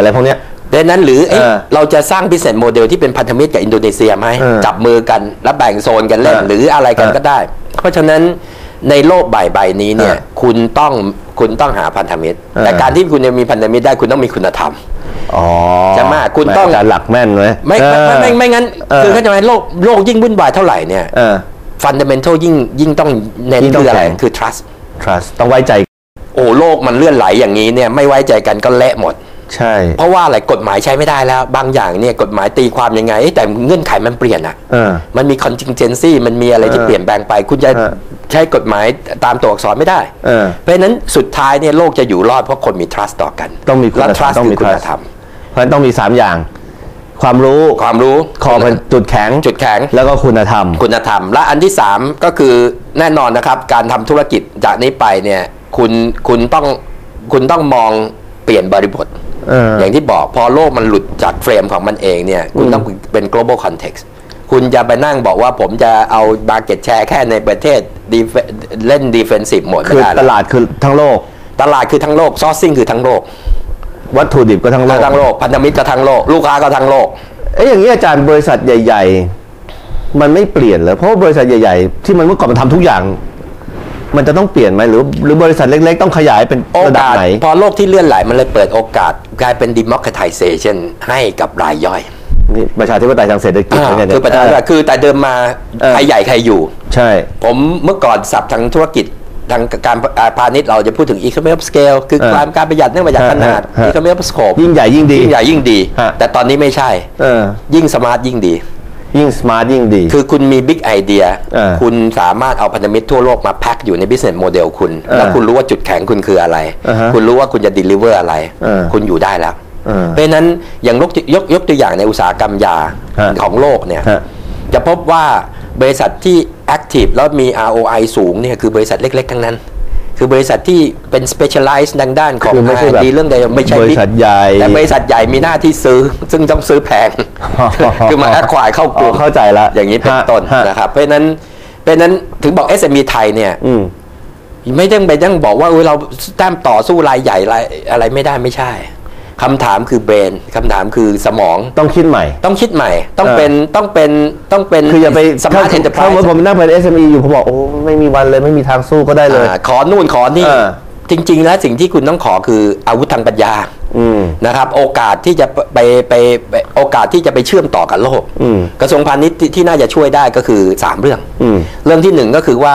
อะไรพวกเนี้ยดังนั้นหรือเอ๊ะเออเราจะสร้าง business model ที่เป็นพันธมิตรกับอินโดนีเซียไหมเออจับมือกันแล้วแบ่งโซนกันเล่นเออหรืออะไรกันเออก็ได้ เพราะฉะนั้นในโลกใบใบนี้เนี่ยเออคุณต้องคุณต้องหาพันธมิตร เออ แต่การที่คุณจะมีพันธมิตรได้คุณต้องมีคุณธรรม อ๋อใช่ไหมคุณต้องการหลักแม่นไว้ไม่ไม่ไม่ไม่ไม่งั้นเออ คือเข้าใจไหมโลกโลกยิ่งวุ่นวายเท่าไหร่เนี่ยเออ ฟันเดเมนทัลยิ่งยิ่งต้องเน้นยิ่งต้องคืออะไรแข็ง คือ trust trust ต้องไว้ใจ โอ้โลกมันเลื่อนไหลอย่างนี้เนี่ยไม่ไว้ใจกันก็เละหมด ใช่ เพราะว่าอะไรกฎหมายใช้ไม่ได้แล้ว บางอย่างเนี่ยกฎหมายตีความยังไงเอ้ยแต่เงื่อนไขมันเปลี่ยนอะเออมันมี contingency มันมีอะไรที่เออเปลี่ยนแปลงไป คุณจะเออใช้กฎหมายตามตัวอักษรไม่ได้เออเพราะฉะนั้นสุดท้ายเนี่ยโลกจะอยู่รอดเพราะคนมี trust ต่อกัน ต้องมีคุณและธรรม trust ต้องมีคือคุณ trust ธรรมเพราะฉะนั้นต้องมี 3 อย่างความรู้ความรู้คอเป็นจุดแข็งจุดแข็ง แล้วก็คุณธรรม คุณธรรม และอันที่ 3 ก็คือแน่นอนนะครับ การทำธุรกิจจากนี้ไปเนี่ย คุณคุณต้องคุณต้องมองเปลี่ยนบริบทเอออย่างที่บอกพอโลกมันหลุดจากเฟรมของมันเองเนี่ยคุณต้องเป็น global context คุณจะไปนั่งบอกว่าผมจะเอา market share แค่ในประเทศ def- เล่น defensive หมดคือไม่ได้ตแล้วลาดคือทั้งโลก ตลาดคือทั้งโลก sourcing คือทั้งโลก วัตถุดิบก็ทั้งโลกทั้งโลกพันธมิตรก็ทั้งโลก ลูกค้าก็ทั้งโลกเอ้ยอย่างนี้อาจารย์บริษัทใหญ่ ๆ มันไม่เปลี่ยนเหรอเพราะว่าบริษัทใหญ่ ๆ ที่มันเมื่อก่อนมันทำทุกอย่าง มันจะต้องเปลี่ยนไหมหรือหรือบริษัทเล็ก ๆ ต้องขยายเป็นโอระดับกาสไหน พอโลกที่เลื่อนไหลมันเลยเปิดโอกาส กลายเป็น democratization ให้กับรายย่อยนี่ประชาธิปไตยทางเศรษฐกิจอ่าเหมือนกันเนี่ย คือประธานว่าคือแต่เดิมมาเออ ใครใหญ่ใครอยู่ ใช่ ผมเมื่อก่อนสับทางธุรกิจทางการอ่าพาณิชย์เราจะพูดถึง economy of scale คือเออการการประหยัดเนื่องมาจากขนาดฮะฮะ economy of scope ยิ่งใหญ่ยิ่งดียิ่งใหญ่ยิ่งดี ฮะ แต่ตอนนี้ไม่ใช่ เออ ยิ่งสมาร์ทยิ่งดี ยิ่งสมาร์ทยิ่งดี คือคุณมีบิ๊กไอเดียเออคุณสามารถเอาพันธมิตรทั่วโลกมาแพ็คอยู่ใน business model คุณเออแล้วคุณรู้ว่าจุดแข็งคุณคืออะไรอ่าฮะคุณรู้ว่าคุณจะ deliver อะไรเออคุณอยู่ได้แล้วเออเพราะฉะนั้นอย่างยกยกยกตัวอย่างในอุตสาหกรรมยาฮะของโลกเนี่ยฮะจะพบว่าบริษัทที่ active แล้วมี ROI สูงเนี่ยคือบริษัทเล็ก ๆ ทั้งนั้น คือบริษัทที่เป็น specialize ดังด้านของคือไม่ใช่แบบ R&D เรื่องใดไม่ใช่บริษัทใหญ่แต่บริษัทใหญ่มีหน้าที่ซื้อ ซึ่งต้องซื้อแพง คือมา acquire เข้ากลุ่มอ๋อเข้าใจละอย่างนี้เป็นฮะต้นฮะนะครับเพราะฉะนั้นเพราะฉะนั้นถึงบอก SME ไทยเนี่ย อืม ไม่ต้องไปต้องบอกว่าเออเราแต้มต่อสู้รายใหญ่รายอะไรไม่ได้ไม่ใช่ คำถามคือเบรนคำถามคือสมองต้องคิดใหม่ ต้องคิดใหม่ ต้องเออเป็นต้องเป็นต้องเป็นคืออย่าไปสมาร์ทเอ็นเตอร์ไพรถ้าส์เมื่อผมนั่งเป็น SME อยู่ผมบอกโอ้ไม่มีวันเลยไม่มีทางสู้ก็ได้เลย ขอนู่นขอนี่เออจริง ๆ แล้วสิ่งที่คุณต้องขอคืออาวุธทางปัญญาอืมนะครับ โอกาสที่จะไปไปไปโอกาสที่จะไปเชื่อมต่อกับโลกอืมกระทรวงพาณิชย์ที่ที่น่าจะช่วยได้ก็คือ 3 เรื่องอืมเรื่องที่หนึ่งก็คือว่า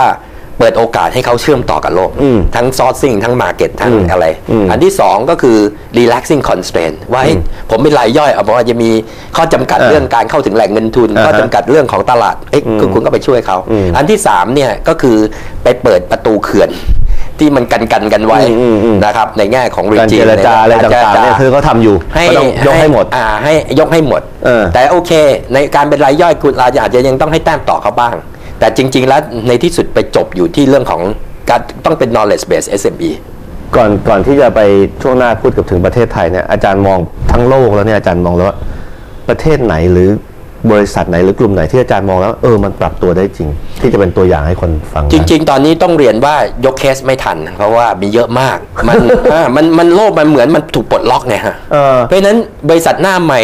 เปิดโอกาสให้เขาเชื่อมต่อกับโลกอืมทั้งซอร์ซิ่งทั้งมาร์เก็ตทั้งอืมอะไรอืมอันที่สองก็คือ relaxing constraint ว่าเฮ้ยผมเป็นรายย่อยเอาบอกว่าจะมีข้อจำกัดเออเรื่องการเข้าถึงแหล่งเงินทุนอ่าฮะข้อจำกัดเรื่องของตลาดเอ้ยคุณคุณก็ไปช่วยเขาอืมอันที่สามเนี่ยก็คือไปเปิดประตูเขื่อนที่มันกันกันกันไว้อืมอืมอืมนะครับในแง่ของการ regime เจรจาอะไรในต่างๆเนี่ยคือเขาทำอยู่ให้ก็ต้องยกให้หมดอ่าให้ยกให้หมดเออแต่โอเค ในการเป็นรายย่อยคุณอาจจะยังต้องให้แต้มต่อเขาบ้าง แต่จริง ๆ แล้วในที่สุดไปจบอยู่ที่เรื่องของการต้องเป็น knowledge based SME ก่อนก่อนที่จะไปช่วงหน้าพูดกับถึงประเทศไทยเนี่ยอาจารย์มองทั้งโลกแล้วเนี่ยอาจารย์มองแล้วว่าประเทศไหนหรือบริษัทไหนหรือกลุ่มไหนที่อาจารย์มองแล้วเออมันปรับตัวได้จริง ที่จะเป็นตัวอย่างให้คนฟังจริง ๆ ตอนนี้ต้องเรียนว่ายกเคสไม่ทัน เพราะว่ามีเยอะมากมันอ่ามันมันโลกมันเหมือนมันถูกปลดล็อกไงฮะเออเพราะฉะนั้นบริษัทหน้าใหม่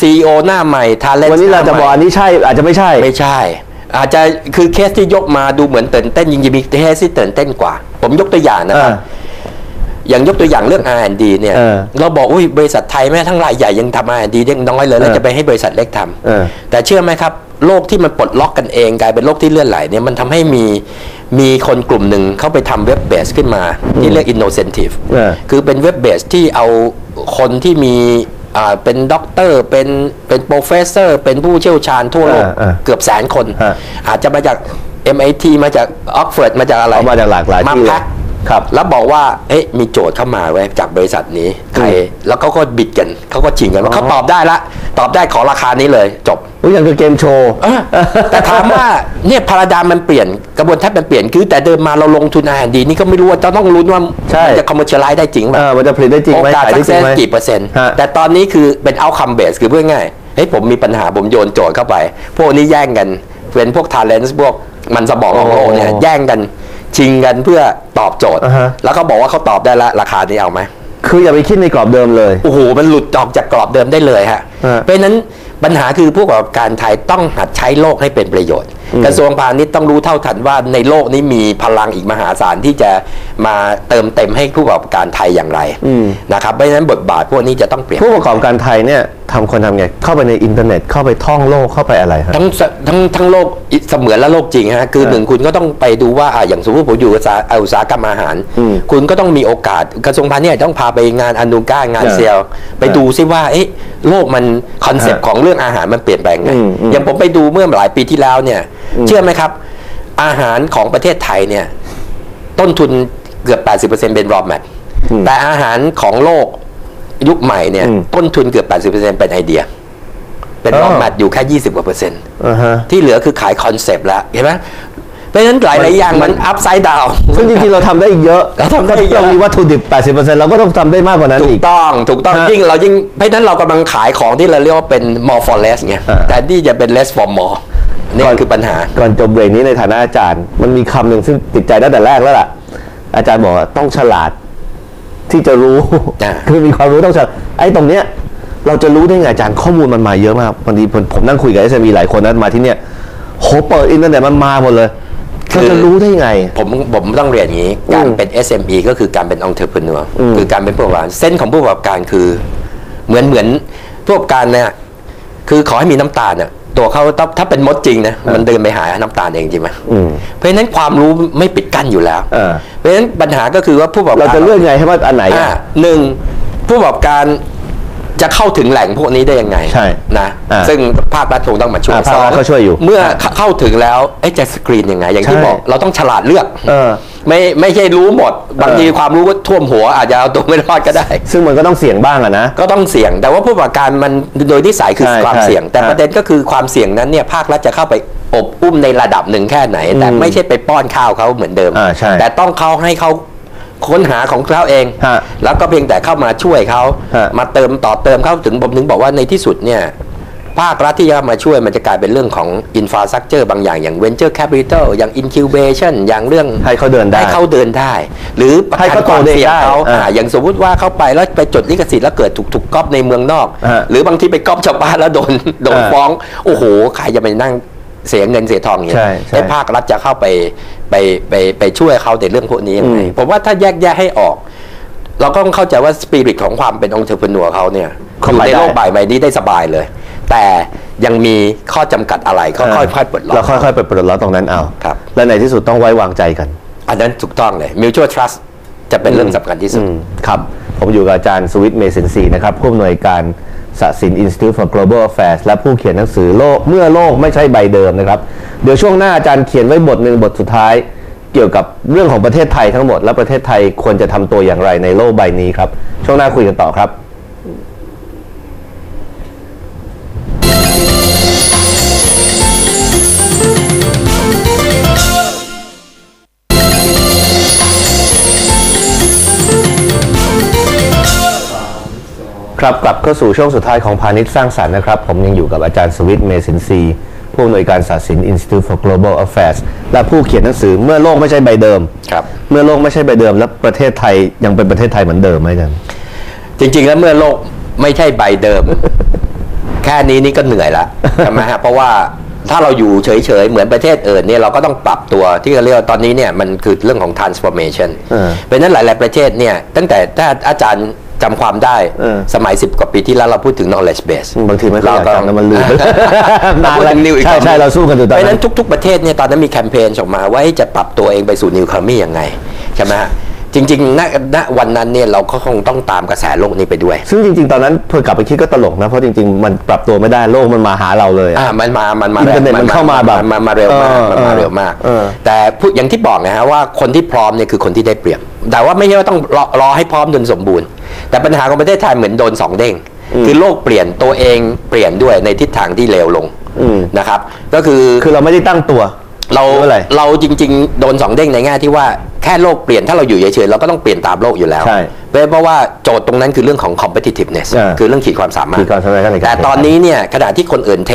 CEO หน้าใหม่ทาเลนวันนี้เราจะบอกอันนี้ใช่อาจจะไม่ใช่ไม่ใช่ อาจจะคือเคสที่ยกมาดูเหมือนตื่นเต้นจริงๆมีเคสที่ตื่นเต้นกว่า ผมยกตัวอย่างนะครับอ่าอย่างยกตัวอย่างเรื่อง R&D เนี่ยเออเราบอกอุ้ยบริษัทไทยแม้ทั้งรายใหญ่ยังทำ R&D ยังน้อยเลยแล้วเออจะไปให้บริษัทเล็กทำเออแต่เชื่อไหมครับโลกที่มันปลดล็อกกันเองกลายเป็นโลกที่เลื่อนไหลเนี่ยมันทำให้มีมีคนกลุ่มหนึ่งเข้าไปทำเว็บเบสขึ้นมา ที่เรียก innocentive เออคือเป็นเว็บเบสที่เอาคนที่มีอ่า เป็นด็อกเตอร์เป็นเป็นโปรเฟสเซอร์ เป็นผู้เชี่ยวชาญทั่วโลกเออเออเกือบแสนคนฮะอาจจะมาจาก MIT มาจากออกฟอร์ดมาจากอะไรเอามาจากหลากหลายที่มาเลยแพ็ค ครับแล้วบอกว่าเอ๊ะมีโจทย์เข้ามาไว้ยจากบริษัทนี้ใครอืมแล้วเขาก็บิดกันเขาก็ชิงกันว่าอ๋อเขาตอบได้ละตอบได้ขอราคานี้เลยจบอุ้ยอย่างคือเกมโชว์ เออแต่ถามว่าเนี่ยพาราดามมันเปลี่ยนกระบวนทัศน์มันเปลี่ยนคือแต่เดิมมาเราลงทุนอาหารดีนี่ก็ไม่รู้ว่าจะต้องลุ้นว่าใช่ มันจะคอมเมอร์เชียลไลซ์ได้จริงไหมเออมันจะผลิตได้จริงโอไหมกาสขายสัได้กจเซริงสไหม กี่เปอร์เซ็นต์ฮะ แต่ตอนนี้คือเป็นเอาคัมเบสคือเพื่อง่ายเฮ้ยผมมีปัญหาผมโยนโจทย์เข้าไป พวกนี้แย่งกันเป็นพวกทาเลนต์พวกมันสมองของโลกเนี่ยโอ้แย่งกัน ชิงกันเพื่อตอบโจทย์ อ่าฮะ แล้วเขาบอกว่าเขาตอบได้ละราคานี้เอาไหม คืออย่าไปคิดในกรอบเดิมเลย โอ้โห มันหลุดออกจากกรอบเดิมได้เลยฮะฮะเพราะฉะนั้นปัญหาคือผู้ประกอบการไทยต้องหัดใช้โลกให้เป็นประโยชน์ กระทรวงพาณิชย์ต้องรู้เท่าทันว่าในโลกนี้มีพลังอีกมหาศาลที่จะมาเติมเต็มให้ผู้ประกอบการไทยอย่างไรอืม นะครับ เพราะฉะนั้นบทบาทพวกนี้จะต้องเปลี่ยน ผู้ประกอบการไทยเนี่ย ทำคนทำไง เข้าไปในอินเทอร์เน็ตเข้าไปท่องโลกเข้าไปอะไรฮะ ทั้งสทั้งทั้งโลกเสมือนและโลกจริงฮะคือเออหนึ่งคุณก็ต้องไปดูว่าอะอย่างสมมติผมอยู่อุตสาหอุตสาหกรรมอาหาร อืมคุณก็ต้องมีโอกาสกระทรวงพาณิชย์ต้องพาไปงานอนุก้างานเออเซลล์ไปดูซิว่าเอ๊ะโลกมันคอนเซปต์เออของเรื่องอาหารมันเปลี่ยนแปลงไงอืมอืมอย่างผมไปดูเมื่อหลายปีที่แล้วเนี่ย เชื่อไหมครับ อาหารของประเทศไทยเนี่ย ต้นทุนเกือบ 80%เป็น raw mat อืมแต่อาหารของโลก ยุคใหม่เนี่ย อืมต้นทุนเกือบ 80%เป็นไอเดีย เป็นอ๋อ raw mat อยู่แค่ 20กว่าเปอร์เซ็นต์ อ่าฮะ ที่เหลือคือขายคอนเซปต์แล้วเห็นไหมเพราะฉะนั้นหลายหลายๆอย่างมันอัพไซด์ดาว ซึ่งจริงๆเราทำได้อีกเยอะเราทำได้อีกเยอะเรามีวัตถุดิบ 80%เราก็ต้องทำได้มากกว่านั้นถูอีก กต้องถูกต้องฮะยิ่งเรายิ่งเพราะฉะนั้นเรากำลังขายของที่เราเรียกว่าเป็น more for less ไงอ่า แต่ที่จะเป็น less for more นี่ก่อนคือปัญหา ก่อนจบเบรกนี้ในฐานะอาจารย์ มันมีคำหนึ่งซึ่งติดใจตั้งแต่แรกแล้วล่ะ อาจารย์บอกว่าต้องฉลาด ที่จะรู้อ่าคือมีความรู้ต้องฉลาดไอ้ตรงเนี้ยเราจะรู้ได้ไงอาจารย์ข้อมูลมันมาเยอะมากบางทีผมผมนั่งคุยกับ SME หลายคนนะมาที่เนี่ยโหเปิดอินเทอร์เน็ตมันมาหมดเลยเราจะรู้ได้ไง ผมผมต้องเรียนอย่างนี้ การอืมเป็น SME ก็คือการเป็น entrepreneur อืมคือการเป็นผู้ประกอบการเส้นของผู้ประกอบการคือ เหมือนเหมือนผู้ประกอบการเนี่ยคือขอให้มีน้ำตาลน่ะ ตัวเขาถ้าถ้าเป็นมดจริงนะมันเดินไปหาน้ำตาลเองจริงไหมอืมเพราะฉะนั้นความรู้ไม่ปิดกั้นอยู่แล้วเออเพราะฉะนั้นปัญหาก็คือว่าผู้ประกอบเราการจะเลือกไงให้ว่าอันไหนอ่าอะหนึ่งผู้ประกอบการจะเข้าถึงแหล่งพวกนี้ได้ยังไงใช่นะอ่าซึ่งภาครัฐคงต้องมาช่วยอ่าภาครัฐสองเขาช่วยอยู่เมื่อเข้าถึงแล้วเอ๊ะจะสกรีนยังไง อย่างที่ใช่บอกเราต้องฉลาดเลือกเออ ไม่ไม่ใช่รู้หมด บางทีเออความรู้ก็ท่วมหัวอาจจะเอาตัวไม่รอดก็ได้ ซึ่งมันก็ต้องเสี่ยงบ้างอะนะ ก็ต้องเสี่ยง แต่ว่าผู้ประกอบการมันโดยนิสัยคือใช่ความใช่เสี่ยง แต่ใช่ประเด็นก็คือความเสี่ยงนั้นเนี่ยภาครัฐจะเข้าไปอบอุ้มในระดับหนึ่งแค่ไหน แต่อืมไม่ใช่ไปป้อนข้าวเขาเหมือนเดิมอ่าใช่แต่ต้องเขาให้เขาค้นหาของเขาเองฮะแล้วก็เพียงแต่เข้ามาช่วยเขาฮะมาเติมต่อเติมเข้าถึงผมถึงบอกว่าในที่สุดเนี่ย ภาครัฐที่จะมาช่วยมันจะกลายเป็นเรื่องของอินฟ a าส t ั c เจอร์บางอย่างอย่าง venture capital อย่าง incubation อย่างเรื่องให้เขาเดินได้ให้เขาเดินได้ หรือประให้กันเขาคโตวามได้เสี่ยงได้เขาอ่าอ่าอย่างสมมติว่าเข้าไปแล้วไปจดลิขสิทธิ์แล้วเกิดถูกถูกก๊อปในเมืองนอกฮะหรือบางทีไปก๊อปชาวบ้านแล้วโดนโดนอ่าฟ้อง โอ้โหใครจะไปนั่งเสียเงินเสียทองอย่างเงี้ใช่ยใช่ให้ภาครัฐจะเข้าไปไปไปไปช่วยเขาในเรื่องพวกนี้ยังไงอืมผมว่าถ้าแยกแยะให้ออก เราก็ต้องเข้าใจว่าสปิริตของความเป็นองค์เทอร์พนัวเขาเนี่ยเขาอยู่ไปในได้โลกใบใบนี้ได้สบายเลย แต่ยังมีข้อจำกัดอะไรก็ค่อยๆปลดล็อกเราค่อยๆไปปลดล็อกตรงนั้นเอาครับ และในที่สุดต้องไว้วางใจกัน อันนั้นถูกต้องเลย mutual trust จะเป็นเรื่องสำคัญที่สุดอืมครับ ผมอยู่กับอาจารย์สวิตเมสินซีนะครับผู้อำนวยการสสิน Institute for Global Affairs และผู้เขียนหนังสือโลกเมื่อโลกไม่ใช่ใบเดิมนะครับ เดี๋ยวช่วงหน้าอาจารย์เขียนไว้บทหนึ่งบทสุดท้าย เกี่ยวกับเรื่องของประเทศไทยทั้งหมด และประเทศไทยควรจะทำตัวอย่างไรในโลกใบนี้ครับ ช่วงหน้าคุยกันต่อครับ ครับกลับเข้าสู่ช่วงสุดท้ายของพาณิชย์สร้างสรรค์นะครับ ผมยังอยู่กับอาจารย์สวิตเมสินซีผู้อำนวยการศาสตร์ศิลป์ Institute for Global Affairs และผู้เขียนหนังสือเมื่อโลกไม่ใช่ใบเดิมครับเมื่อโลกไม่ใช่ใบเดิม แล้วประเทศไทยยังเป็นประเทศไทยเหมือนเดิมไหมอาจารย์จริง ๆ แล้วเมื่อโลกไม่ใช่ใบเดิม แค่นี้นี่ก็เหนื่อยละใช่ไหมฮะเพราะว่าถ้าเราอยู่เฉยๆ เหมือนประเทศอื่นเนี่ยเราก็ต้องปรับตัวที่เราเรียกว่าตอนนี้เนี่ยมันคือเรื่องของ transformation เออเพราะฉะนั้นหลาย ๆประเทศเนี่ยตั้งแต่ถ้าอาจารย์ จำความได้เออสมัย 10 กว่าปีที่แล้วเราพูดถึง knowledge base บางทีไม่ค่อยอยากจำนะมันลืมนานแล้ว new ใช่ economy ใช่เราสู้กันอยู่ตอนนั้นเพราะฉะนั้นทุก ๆ ประเทศเนี่ยตอนนั้นมีแคมเปญออกมาว่าจะปรับตัวเองไปสู่ new economy ยังไงใช่ไหมฮะ จริงๆณณวันนั้นเนี่ยเราก็คงต้องตามกระแสโลกนี้ไปด้วย ซึ่งจริงๆ ตอนนั้นเพื่อกลับไปคิดก็ตลกนะ เพราะจริงๆ มันปรับตัวไม่ได้โลกมันมาหาเราเลยอะอ่ามันมา มันมาอินเทอร์เน็ตมันเข้ามาแบบนมาเร็วมากเออมันมาเออเร็วมากเออแต่พูดอย่างที่บอกนะฮะว่าคนที่พร้อมเนี่ยคือคนที่ได้เปรียบ แต่ว่าไม่ใช่ว่าต้องรอรอให้พร้อมจนสมบูรณ์ แต่ปัญหาของประเทศไทยเหมือนโดนสองเด้งคือโลกเปลี่ยนตัวเองเปลี่ยนด้วยในทิศทางที่เร็วลงอืมนะครับ ก็คือคือเราไม่ได้ตั้งตัวเราหรืออะไรเราจริง ๆ โดนสองเด้งในแง่ที่ว่า แค่โลกเปลี่ยนถ้าเราอยู่เฉยๆเราก็ต้องเปลี่ยนตามโลกอยู่แล้วใช่เพราะว่าโจทย์ตรงนั้นคือเรื่องของ competitiveness อ่าคือเรื่องขีดความสามารถขีดความสามารถในการแต่ตอนนี้เนี่ยขณะที่คนอื่นเท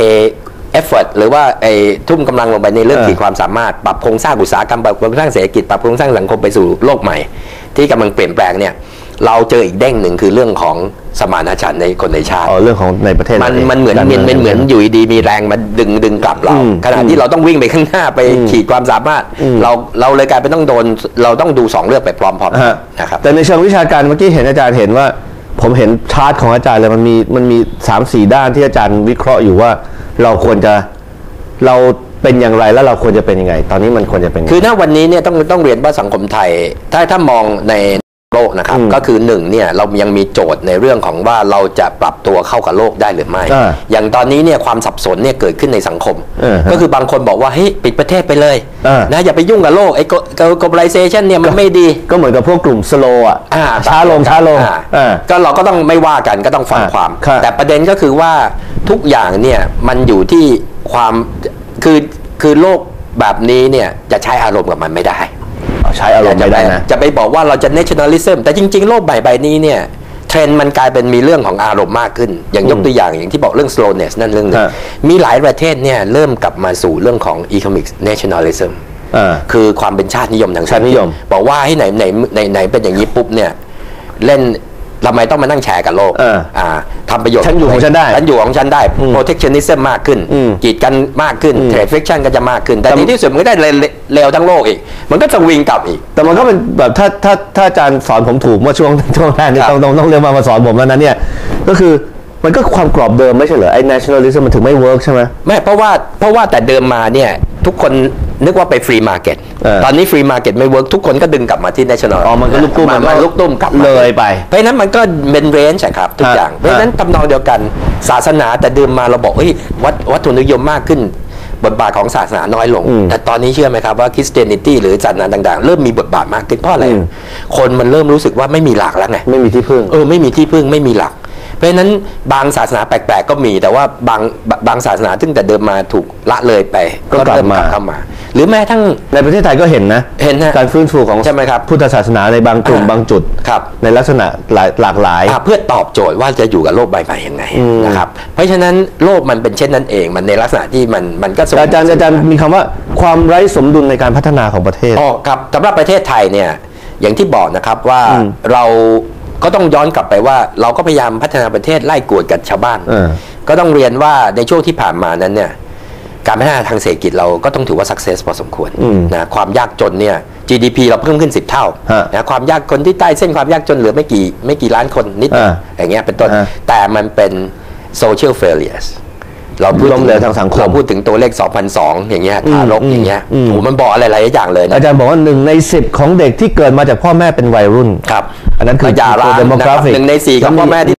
effort หรือว่าไอ้ทุ่มกำลังลงไปในเรื่องเออขีดความสามารถ ปรับโครงสร้างอุตสาหกรรมปรับโครงสร้างเศรษฐกิจปรับโครงสร้างสังคมไปสู่โลกใหม่ ที่กำลังเปลี่ยนแปลงเนี่ย เราเจออีกเด้งหนึ่งคือเรื่องของสมานฉันท์ในคนในชาติ อ๋อเรื่องของในประเทศมันรางมันเหมือนการมันมันเหมือนงอยู่ดีๆมีแรงมาดึงดึงกลับเรา อืมขณะที่เราต้องวิ่งไปข้างหน้าไปขีดความสามารถเราเราเลยกลายเป็นต้องโดนเราต้องดูสองเรื่องไปพร้อมฮะๆนะครับ แต่ในเชิงวิชาการเมื่อกี้เห็นอาจารย์เห็นว่า ผมเห็นชาร์ตของอาจารย์เลยมันมีมันมีสามสี่ด้านที่อาจารย์วิเคราะห์อยู่ว่า เราควรจะเราเป็นอย่างไรแล้วเราควรจะเป็นยังไง ตอนนี้มันควรจะเป็นยังไง คือณวันนี้เนี่ยต้องต้องเรียนว่าสังคมไทย ถ้าถ้ามองใน โลกนะครับอืมก็คือหนึ่งเนี่ยเรายังมีโจทย์ในเรื่องของว่าเราจะปรับตัวเข้ากับโลกได้หรือไม่อ่าอย่างตอนนี้เนี่ยความสับสนเนี่ยเกิดขึ้นในสังคมเออฮะก็คือบางคนบอกว่าเฮ้ยปิดประเทศไปเลยอ่านะอย่าไปยุ่งกับโลกไอ้ globalization เนี่ยมันไม่ดี ก็เหมือนกับพวกกลุ่มสโลอะอ่ช้าลงช้าลงอ่อ่าก็เราก็ต้องไม่ว่ากันก็ต้องฟังอ่าความครับแต่ประเด็นก็คือว่าทุกอย่างเนี่ยมันอยู่ที่ความคือคือโลกแบบนี้เนี่ยจะใช้อารมณ์กับมันไม่ได้ ใช้อารมณ์ไม่ได้นะ จะไปบอกว่าเราจะ nationalism แต่จริง ๆ โลกใบใบนี้เนี่ยเทรนด์มันกลายเป็นมีเรื่องของอารมณ์มากขึ้น อย่างยกตัวอย่างอย่างที่บอกเรื่อง slowness นั่นเรื่องหนึงฮะมีหลายประเทศเนี่ยเริ่มกลับมาสู่เรื่องของ economic nationalism อ่าคือความเป็นชาตินิยมทางชาตินิยม บอกว่าให้ไหนไหนไหนไหนเป็นอย่างนี้ปุ๊บเนี่ยเล่น ทำไมต้องมานั่งแชร์กับโลกเอออ่าทำประโยชน์ฉันอยู่ของฉันได้ฉันอยู่ของฉันได้อืม protectionism มากขึ้นอืมกีดกันมากขึ้น trade friction ก็จะมากขึ้น แต่แต่ในที่สุดมันก็ได้เลเลวทั้งโลกอีก มันก็จะวิ่งกลับอีก แต่มันก็เป็นแบบถ้าถ้าถ้าอาจารย์สอนผมถูกเมื่อช่วงช่วงแรกนี่ครับต้องต้องต้องเรียกมามาสอนผมแล้วนะเนี่ยก็คือมันก็ความกรอบเดิมไม่ใช่เหรอไอ้ nationalism มันถึงไม่เวิร์กใช่ไหมไม่เพราะว่าเพราะว่าแต่เดิมมาเนี่ยทุกคนนึกว่าไปฟรีมาร์เก็ตเออ ตอนนี้ฟรีมาร์เก็ตไม่เวิร์กทุกคนก็ดึงกลับมาที่ national อ๋อมันก็ลุกตุ้มมันมันก็ลุกตุ้มกลับมาเลยไป เพราะฉะนั้นมันก็เป็นเรนจ์ครับทุกฮะอย่าง เพราะฉะนั้นตำนองเดียวกันศาสนาแต่เดิมมาเราบอกเฮ้ยวัดวัตถุนิยมมากขึ้นบทบาทของศาสนาน้อยลงอืมแต่ตอนนี้เชื่อไหมครับว่าคริสเตียนิตี้หรือศาสนาต่าง ๆ เริ่มมีบทบาทมากขึ้นเพราะอะไรอืมคนมันเริ่มรู้สึกว่าไม่มีหลักแล้วไง ไม่มีที่พึ่ง เออ ไม่มีที่พึ่ง ไม่มีหลัก เพราะฉะนั้นบางศาสนาแปลกๆก็มี แต่ว่าบางบางบางศาสนาซึ่งแต่เดิมมาถูกละเลยไปก็กลับเริ่มมาเข้ามา หรือแม้ทั้งในประเทศไทยก็เห็นนะเห็นฮะการฟื้นฟูของใช่ไหมครับพุทธศาสนาในบางกลุ่มอ่าบางจุดครับในลักษณะหลายหลากหลายอะเพื่อตอบโจทย์ว่าจะอยู่กับโลกใบใหม่ยังไงอืมนะครับเพราะฉะนั้นโลกมันเป็นเช่นนั้นเองมันในลักษณะที่มันมันก็ส่งอาจารย์อาจารย์มีคำว่าความไร้สมดุลในการพัฒนาของประเทศอ๋อครับสำหรับประเทศไทยเนี่ยอย่างที่บอกนะครับว่าอืมเรา ก็ต้องย้อนกลับไปว่าเราก็พยายามพัฒนาประเทศไล่กวดกับชาวบ้านเออก็ต้องเรียนว่าในช่วงที่ผ่านมานั้นเนี่ยการพัฒนาทางเศรษฐกิจเราก็ต้องถือว่า success พอสมควรอืมนะความยากจนเนี่ย GDP เราเพิ่มขึ้น 10 เท่าฮะนะความยากคนที่ใต้เส้นความยากจนเหลือไม่กี่ไม่กี่ล้านคนนิดเดียวอ่าอย่างเงี้ยเป็นต้นอ่าแต่มันเป็น social failures เราพูดล้มเหลวทางสังคม เราพูดถึงตัวเลข 2002อย่างเงี้ยทารกอืมอย่างเงี้ยอืมโอ้โหมันบอกอะไรหลายอย่างเลยนะอาจารย์บอกว่าหนึ่งในสิบของเด็กที่เกิดมาจากพ่อแม่เป็นวัยรุ่น ครับ อันนั้นคือก็อย่าร้างตัว demographic นะครับหนึ่งในสี่ของพ่อแม่ที่